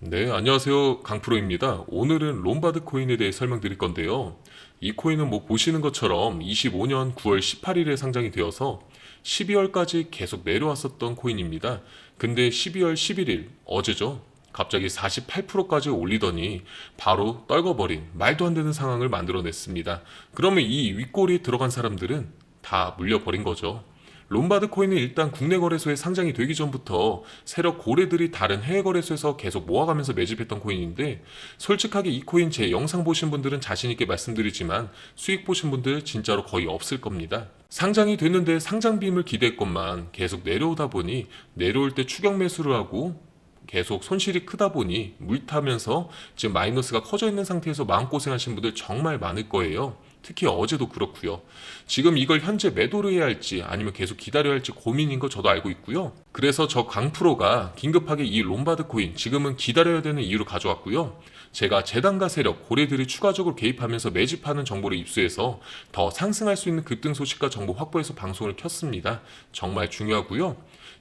네, 안녕하세요. 강프로입니다. 오늘은 롬바드 코인에 대해 설명드릴 건데요. 이 코인은 뭐 보시는 것처럼 25년 9월 18일에 상장이 되어서 12월까지 계속 내려왔었던 코인입니다. 근데 12월 11일, 어제죠. 갑자기 48%까지 올리더니 바로 떨궈버린 말도 안 되는 상황을 만들어냈습니다. 그러면 이 윗골이 들어간 사람들은 다 물려버린 거죠. 롬바드 코인은 일단 국내 거래소에 상장이 되기 전부터 세력 고래들이 다른 해외 거래소에서 계속 모아가면서 매집했던 코인인데 솔직하게 이 코인 제 영상 보신 분들은 자신 있게 말씀드리지만 수익 보신 분들 진짜로 거의 없을 겁니다. 상장이 됐는데 상장 빔을 기대했건만 계속 내려오다 보니 내려올 때 추격 매수를 하고 계속 손실이 크다 보니 물 타면서 지금 마이너스가 커져 있는 상태에서 마음고생하신 분들 정말 많을 거예요. 특히 어제도 그렇고요. 지금 이걸 현재 매도를 해야 할지 아니면 계속 기다려야 할지 고민인 거 저도 알고 있고요. 그래서 저 강프로가 긴급하게 이 롬바드 코인 지금은 기다려야 되는 이유로 가져왔고요. 제가 재단과 세력, 고래들이 추가적으로 개입하면서 매집하는 정보를 입수해서 더 상승할 수 있는 급등 소식과 정보 확보해서 방송을 켰습니다. 정말 중요하고요.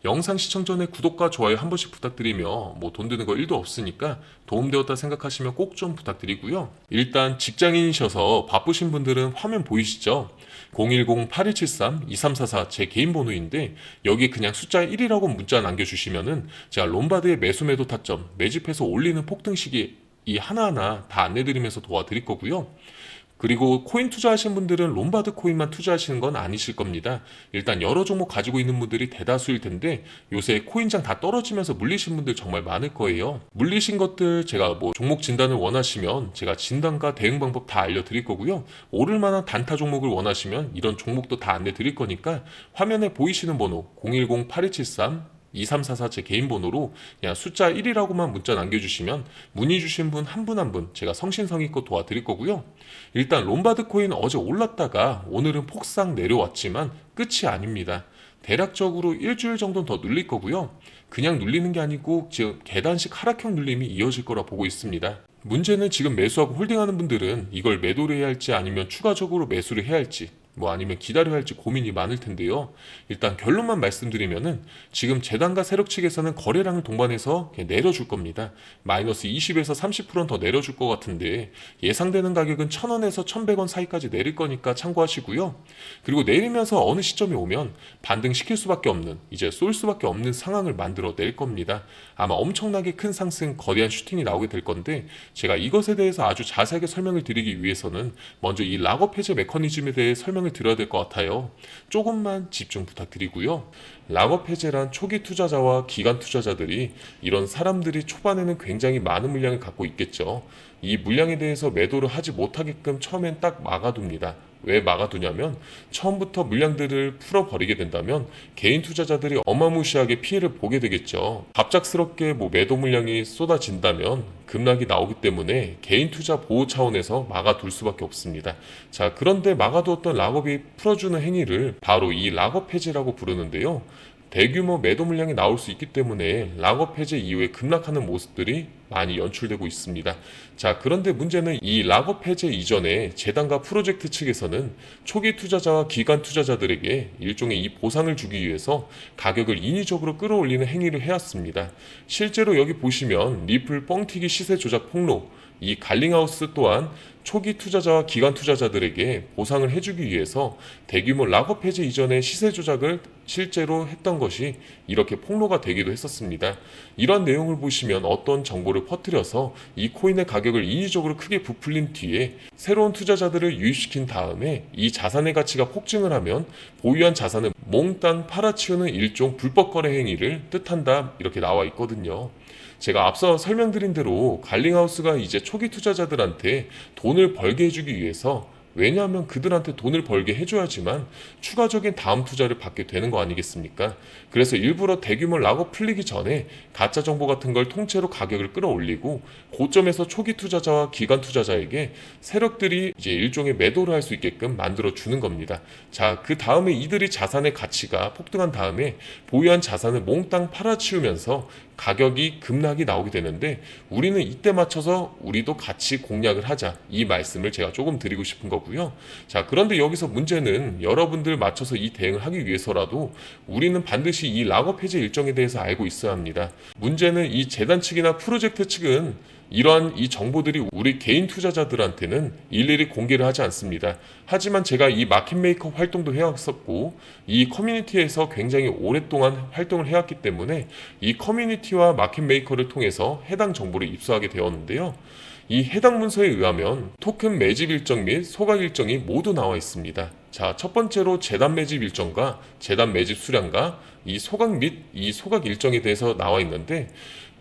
영상 시청 전에 구독과 좋아요 한 번씩 부탁드리며 뭐 돈 드는 거 1도 없으니까 도움되었다 생각하시면 꼭 좀 부탁드리고요. 일단 직장인이셔서 바쁘신 분들은 화면 보이시죠? 010-8173-2344 제 개인 번호인데 여기 그냥 숫자 1이라고 문자 남겨주시면은 제가 롬바드의 매수 매도 타점 매집해서 올리는 폭등 시기 이 하나하나 다 안내드리면서 도와드릴 거고요. 그리고 코인 투자하신 분들은 롬바드 코인만 투자하시는 건 아니실 겁니다. 일단 여러 종목 가지고 있는 분들이 대다수일 텐데 요새 코인장 다 떨어지면서 물리신 분들 정말 많을 거예요. 물리신 것들 제가 뭐 종목 진단을 원하시면 제가 진단과 대응 방법 다 알려드릴 거고요. 오를 만한 단타 종목을 원하시면 이런 종목도 다 안내 드릴 거니까 화면에 보이시는 번호 010-8273 2344 제 개인 번호로 그냥 숫자 1이라고만 문자 남겨주시면 문의 주신 분 한 분 한 분 제가 성신성의껏 도와드릴 거고요. 일단 롬바드 코인 어제 올랐다가 오늘은 폭삭 내려왔지만 끝이 아닙니다. 대략적으로 일주일 정도는 더 눌릴 거고요. 그냥 눌리는 게 아니고 지금 계단식 하락형 눌림이 이어질 거라 보고 있습니다. 문제는 지금 매수하고 홀딩하는 분들은 이걸 매도를 해야 할지 아니면 추가적으로 매수를 해야 할지 뭐 아니면 기다려야 할지 고민이 많을 텐데요. 일단 결론만 말씀드리면은 지금 재단과 세력 측에서는 거래량을 동반해서 내려줄 겁니다. 마이너스 20에서 30%는 더 내려줄 것 같은데 예상되는 가격은 1000원에서 1100원 사이까지 내릴 거니까 참고하시고요. 그리고 내리면서 어느 시점이 오면 반등시킬 수밖에 없는 이제 쏠 수밖에 없는 상황을 만들어 낼 겁니다. 아마 엄청나게 큰 상승, 거대한 슈팅이 나오게 될 건데 제가 이것에 대해서 아주 자세하게 설명을 드리기 위해서는 먼저 이 락업 해제 메커니즘에 대해 설명을 드려야 될 것 같아요. 조금만 집중 부탁드리고요. 락업 해제란 초기 투자자와 기간 투자자들이 이런 사람들이 초반에는 굉장히 많은 물량을 갖고 있겠죠. 이 물량에 대해서 매도를 하지 못하게끔 처음엔 딱 막아둡니다. 왜 막아두냐면 처음부터 물량들을 풀어버리게 된다면 개인 투자자들이 어마무시하게 피해를 보게 되겠죠. 갑작스럽게 뭐 매도 물량이 쏟아진다면 급락이 나오기 때문에 개인 투자 보호 차원에서 막아둘 수밖에 없습니다. 자, 그런데 막아두었던 락업이 풀어주는 행위를 바로 이 락업 해제라고 부르는데요. 대규모 매도 물량이 나올 수 있기 때문에 락업 해제 이후에 급락하는 모습들이 많이 연출되고 있습니다. 자, 그런데 문제는 이 락업 해제 이전에 재단과 프로젝트 측에서는 초기 투자자와 기간 투자자들에게 일종의 이 보상을 주기 위해서 가격을 인위적으로 끌어올리는 행위를 해왔습니다. 실제로 여기 보시면 리플 뻥튀기 시세 조작 폭로 이 갈링하우스 또한 초기 투자자와 기간 투자자들에게 보상을 해주기 위해서 대규모 락업 해제 이전에 시세 조작을 실제로 했던 것이 이렇게 폭로가 되기도 했었습니다. 이런 내용을 보시면 어떤 정보를 퍼뜨려서 이 코인의 가격을 인위적으로 크게 부풀린 뒤에 새로운 투자자들을 유입시킨 다음에 이 자산의 가치가 폭증을 하면 보유한 자산을 몽땅 팔아치우는 일종 불법 거래 행위를 뜻한다 이렇게 나와 있거든요. 제가 앞서 설명드린 대로 갈링하우스가 이제 초기 투자자들한테 돈을 벌게 해주기 위해서 왜냐하면 그들한테 돈을 벌게 해줘야지만 추가적인 다음 투자를 받게 되는 거 아니겠습니까? 그래서 일부러 대규모 락업 풀리기 전에 가짜 정보 같은 걸 통째로 가격을 끌어올리고 고점에서 초기 투자자와 기간 투자자에게 세력들이 이제 일종의 매도를 할 수 있게끔 만들어 주는 겁니다. 자, 그 다음에 이들이 자산의 가치가 폭등한 다음에 보유한 자산을 몽땅 팔아치우면서 가격이 급락이 나오게 되는데 우리는 이때 맞춰서 우리도 같이 공략을 하자 이 말씀을 제가 조금 드리고 싶은 거고요. 자 그런데 여기서 문제는 여러분들 맞춰서 이 대응을 하기 위해서라도 우리는 반드시 이 락업 해제 일정에 대해서 알고 있어야 합니다. 문제는 이 재단 측이나 프로젝트 측은 이러한 이 정보들이 우리 개인 투자자들한테는 일일이 공개를 하지 않습니다. 하지만 제가 이 마켓 메이커 활동도 해왔었고 이 커뮤니티에서 굉장히 오랫동안 활동을 해왔기 때문에 이 커뮤니티와 마켓 메이커를 통해서 해당 정보를 입수하게 되었는데요. 이 해당 문서에 의하면 토큰 매집 일정 및 소각 일정이 모두 나와 있습니다. 자, 첫 번째로 재단 매집 일정과 재단 매집 수량과 이 소각 및 이 소각 일정에 대해서 나와 있는데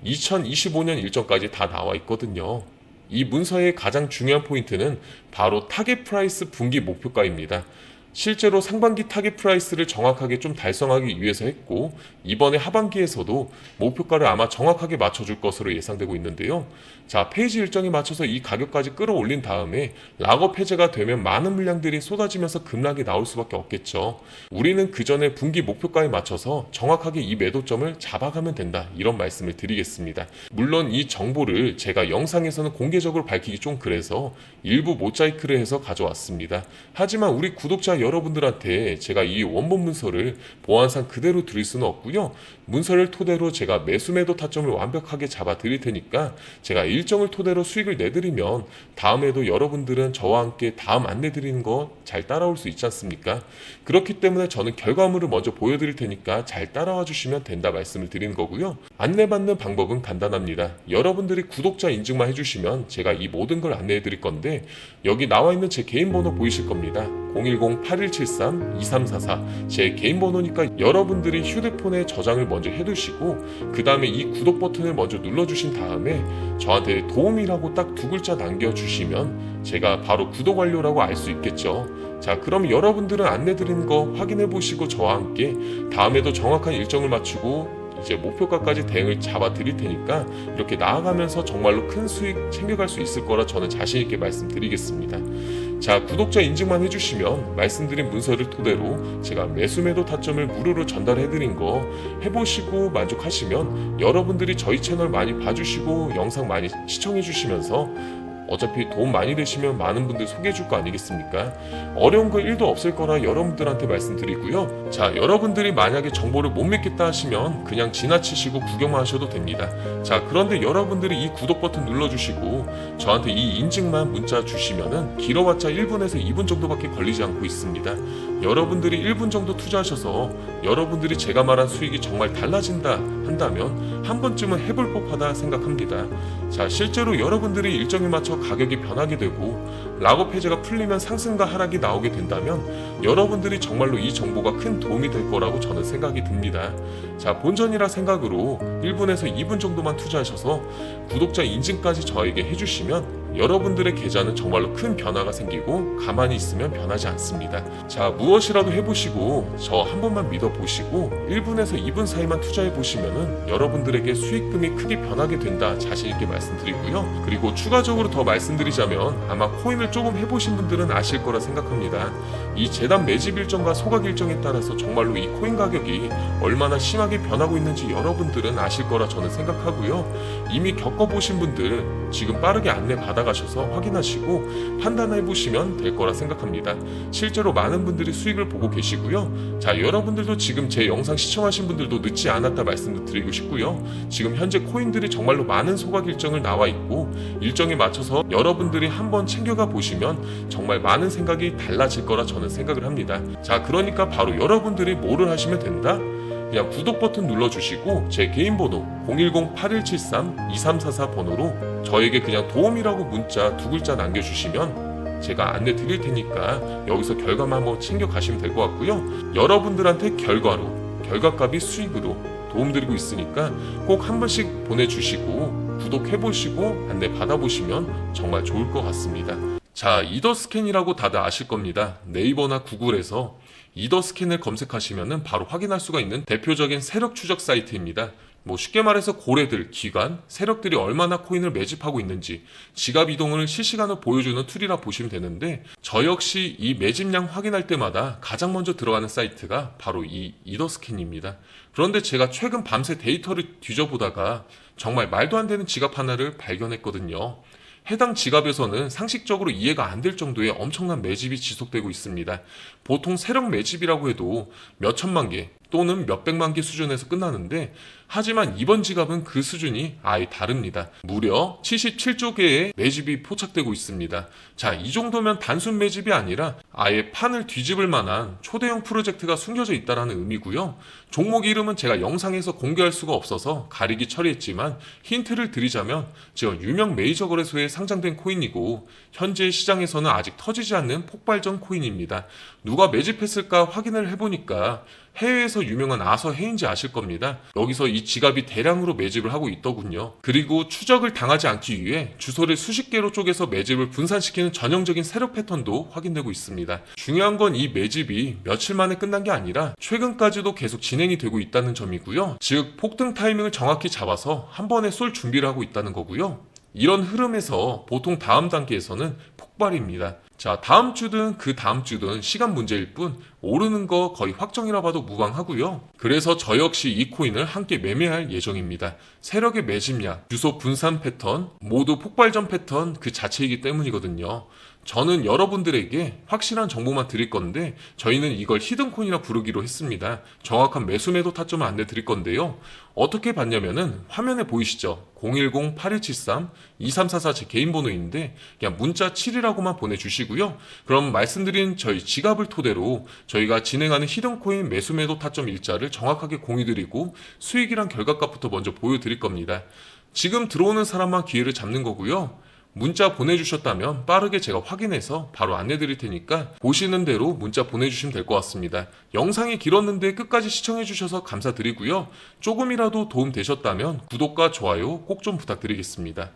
2025년 일정까지 다 나와 있거든요. 이 문서의 가장 중요한 포인트는 바로 타겟 프라이스 분기 목표가입니다. 실제로 상반기 타겟 프라이스를 정확하게 좀 달성하기 위해서 했고 이번에 하반기에서도 목표가를 아마 정확하게 맞춰줄 것으로 예상되고 있는데요. 자 페이지 일정에 맞춰서 이 가격까지 끌어올린 다음에 락업 해제가 되면 많은 물량들이 쏟아지면서 급락이 나올 수밖에 없겠죠. 우리는 그 전에 분기 목표가에 맞춰서 정확하게 이 매도점을 잡아가면 된다 이런 말씀을 드리겠습니다. 물론 이 정보를 제가 영상에서는 공개적으로 밝히기 좀 그래서 일부 모자이크를 해서 가져왔습니다. 하지만 우리 구독자 여러분들한테 제가 이 원본 문서를 보안상 그대로 드릴 수는 없고요. 문서를 토대로 제가 매수 매도 타점을 완벽하게 잡아 드릴 테니까 제가 일정을 토대로 수익을 내드리면 다음에도 여러분들은 저와 함께 다음 안내 드리는 거 잘 따라올 수 있지 않습니까? 그렇기 때문에 저는 결과물을 먼저 보여드릴 테니까 잘 따라와 주시면 된다 말씀을 드리는 거고요. 안내받는 방법은 간단합니다. 여러분들이 구독자 인증만 해주시면 제가 이 모든 걸 안내해 드릴 건데 여기 나와 있는 제 개인 번호 보이실 겁니다. 010-8173-2344 제 개인 번호니까 여러분들이 휴대폰에 저장을 먼저 해두시고 그 다음에 이 구독 버튼을 먼저 눌러주신 다음에 저한테 도움이라고 딱 두 글자 남겨주시면 제가 바로 구독 완료라고 알 수 있겠죠. 자, 그럼 여러분들은 안내 드리는 거 확인해 보시고 저와 함께 다음에도 정확한 일정을 맞추고 이제 목표가까지 대응을 잡아 드릴 테니까 이렇게 나아가면서 정말로 큰 수익 챙겨갈 수 있을 거라 저는 자신 있게 말씀드리겠습니다. 자, 구독자 인증만 해주시면 말씀드린 문서를 토대로 제가 매수 매도 타점을 무료로 전달해 드린 거 해보시고 만족하시면 여러분들이 저희 채널 많이 봐주시고 영상 많이 시청해 주시면서 어차피 도움 많이 되시면 많은 분들 소개해 줄 거 아니겠습니까? 어려운 거 1도 없을 거라 여러분들한테 말씀드리고요. 자, 여러분들이 만약에 정보를 못 믿겠다 하시면 그냥 지나치시고 구경만 하셔도 됩니다. 자, 그런데 여러분들이 이 구독 버튼 눌러주시고 저한테 이 인증만 문자 주시면은 길어봤자 1분에서 2분 정도밖에 걸리지 않고 있습니다. 여러분들이 1분 정도 투자하셔서 여러분들이 제가 말한 수익이 정말 달라진다 한다면 한 번쯤은 해볼 법하다 생각합니다. 자, 실제로 여러분들이 일정에 맞춰 가격이 변하게 되고 락업 해제가 풀리면 상승과 하락이 나오게 된다면 여러분들이 정말로 이 정보가 큰 도움이 될 거라고 저는 생각이 듭니다. 자, 본전이라 생각으로 1분에서 2분 정도만 투자하셔서 구독자 인증까지 저에게 해주시면 여러분들의 계좌는 정말로 큰 변화가 생기고 가만히 있으면 변하지 않습니다. 자, 무엇이라도 해보시고 저 한 번만 믿어보시고 1분에서 2분 사이만 투자해 보시면은 여러분들에게 수익금이 크게 변하게 된다 자신있게 말씀드리고요. 그리고 추가적으로 더 말씀드리자면 아마 코인을 조금 해보신 분들은 아실 거라 생각합니다. 이 재단 매집 일정과 소각 일정에 따라서 정말로 이 코인 가격이 얼마나 심하게 변하고 있는지 여러분들은 아실 거라 저는 생각하고요. 이미 겪어보신 분들 지금 빠르게 안내 받아 가셔서 확인하시고 판단해 보시면 될 거라 생각합니다. 실제로 많은 분들이 수익을 보고 계시고요. 자, 여러분들도 지금 제 영상 시청하신 분들도 늦지 않았다 말씀도 드리고 싶고요. 지금 현재 코인들이 정말로 많은 소각 일정을 나와 있고 일정에 맞춰서 여러분들이 한번 챙겨가 보시면 정말 많은 생각이 달라질 거라 저는 생각을 합니다. 자, 그러니까 바로 여러분들이 뭐를 하시면 된다? 그냥 구독 버튼 눌러주시고 제 개인 번호 010-8173-2344 번호로 저에게 그냥 도움이라고 문자 두 글자 남겨주시면 제가 안내 드릴 테니까 여기서 결과만 한번 챙겨 가시면 될 것 같고요. 여러분들한테 결과로 결과값이 수익으로 도움드리고 있으니까 꼭 한 번씩 보내주시고 구독해보시고 안내 받아보시면 정말 좋을 것 같습니다. 자, 이더스캔이라고 다들 아실 겁니다. 네이버나 구글에서 이더스캔을 검색하시면 바로 확인할 수가 있는 대표적인 세력 추적 사이트입니다. 뭐 쉽게 말해서 고래들, 기관, 세력들이 얼마나 코인을 매집하고 있는지 지갑 이동을 실시간으로 보여주는 툴이라 보시면 되는데 저 역시 이 매집량 확인할 때마다 가장 먼저 들어가는 사이트가 바로 이 이더스캔입니다. 그런데 제가 최근 밤새 데이터를 뒤져보다가 정말 말도 안 되는 지갑 하나를 발견했거든요. 해당 지갑에서는 상식적으로 이해가 안 될 정도의 엄청난 매집이 지속되고 있습니다. 보통 세력 매집이라고 해도 몇 천만 개 또는 몇 백만 개 수준에서 끝나는데 하지만 이번 지갑은 그 수준이 아예 다릅니다. 무려 77조 개의 매집이 포착되고 있습니다. 자, 이 정도면 단순 매집이 아니라 아예 판을 뒤집을 만한 초대형 프로젝트가 숨겨져 있다라는 의미고요. 종목 이름은 제가 영상에서 공개할 수가 없어서 가리기 처리했지만 힌트를 드리자면 지금 유명 메이저 거래소에 상장된 코인이고 현재 시장에서는 아직 터지지 않는 폭발전 코인입니다. 누가 매집했을까 확인을 해보니까 해외에서 유명한 아서 해인지 아실 겁니다. 여기서 이 지갑이 대량으로 매집을 하고 있더군요. 그리고 추적을 당하지 않기 위해 주소를 수십 개로 쪼개서 매집을 분산시키는 전형적인 세력 패턴도 확인되고 있습니다. 중요한 건 이 매집이 며칠 만에 끝난 게 아니라 최근까지도 계속 진행이 되고 있다는 점이고요. 즉 폭등 타이밍을 정확히 잡아서 한 번에 쏠 준비를 하고 있다는 거고요. 이런 흐름에서 보통 다음 단계에서는 폭발입니다. 자, 다음 주든 그 다음 주든 시간 문제일 뿐 오르는 거 거의 확정이라 봐도 무방하고요. 그래서 저 역시 이 코인을 함께 매매할 예정입니다. 세력의 매집량, 주소 분산 패턴, 모두 폭발전 패턴 그 자체이기 때문이거든요. 저는 여러분들에게 확실한 정보만 드릴 건데 저희는 이걸 히든코인이라 부르기로 했습니다. 정확한 매수 매도 타점을 안내 드릴 건데요. 어떻게 봤냐면은 화면에 보이시죠? 010-8173-2344 제 개인 번호인데 그냥 문자 7이라고만 보내주시고요. 그럼 말씀드린 저희 지갑을 토대로 저희가 진행하는 히든코인 매수 매도 타점 일자를 정확하게 공유드리고 수익이랑 결과값부터 먼저 보여드릴 겁니다. 지금 들어오는 사람만 기회를 잡는 거고요. 문자 보내주셨다면 빠르게 제가 확인해서 바로 안내드릴 테니까 보시는 대로 문자 보내주시면 될 것 같습니다. 영상이 길었는데 끝까지 시청해주셔서 감사드리고요. 조금이라도 도움 되셨다면 구독과 좋아요 꼭 좀 부탁드리겠습니다.